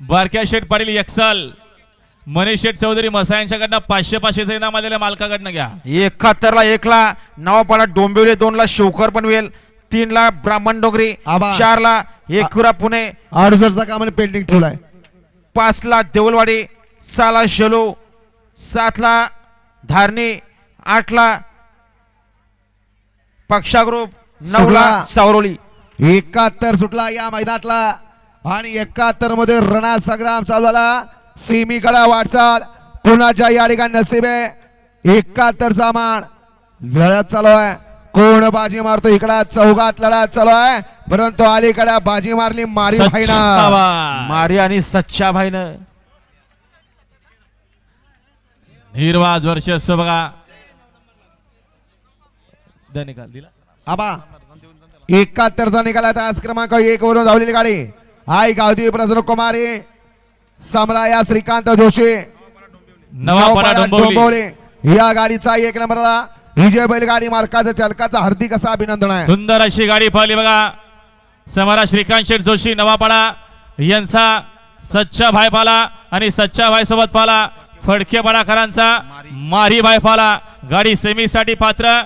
बारक्या शेठ पाटील यक्साल मनीष शेठ चौधरी मसा यांच्याकडनं पाचशे पाचशेचं इनाम आलेल्या मालकाकडनं घ्या. एकाहत्तरला एकला नवापाडा डोंबिवली दोनला शिवकर पनवेल तीनला ब्राह्मण डोंगरी आबा. चारला एकुरा पुणे. अडुसष्टचा कामाने पेंटिंग ठेवलाय. पाचला देऊलवाडी सहाला शेलू सातला धारणी आठला पक्षा ग्रुप नऊला सोळा. सावरोली. एकाहत्तर सुटला या मैदानातला. आणि एकाहत्तरमध्ये रणा संग्राम चालू झाला. सीमीकडा वाटचाल. पुण्याच्या या ठिकाणी नसीब? आहे एकाहत्तरचा मान. लढत चालू आहे. कोण बाजी मारतो? इकडा चौघात लढत चालू आहे. परंतु अलीकडे बाजी मारली मारी भाईना. मारी आणि सच्चा भाईनं. निर्वाज वर्षस्व बघा. द निकाल दिला. आबा. एकाहत्तरचा निकाला तास क्रमांक एक वरून धावलेली गाडी. आई गावदी प्रसन्न कुमारी समराया श्रीकांत जोशी डोंबिवली. या गाडीचा एक नंबरला विजय बैलगाडी मालकाचं चालकाचं हार्दिक असं अभिनंदन आहे. सुंदर अशी गाडी पाहिली बघा. समरा श्रीकांत शेठ जोशी नवापाडा यांचा सच्चा भाई पाला आणि सच्चा भाई सोबत पाला फडके पाडाकरांचा मारी भाई पाला. गाडी सेमीसाठी पात्र.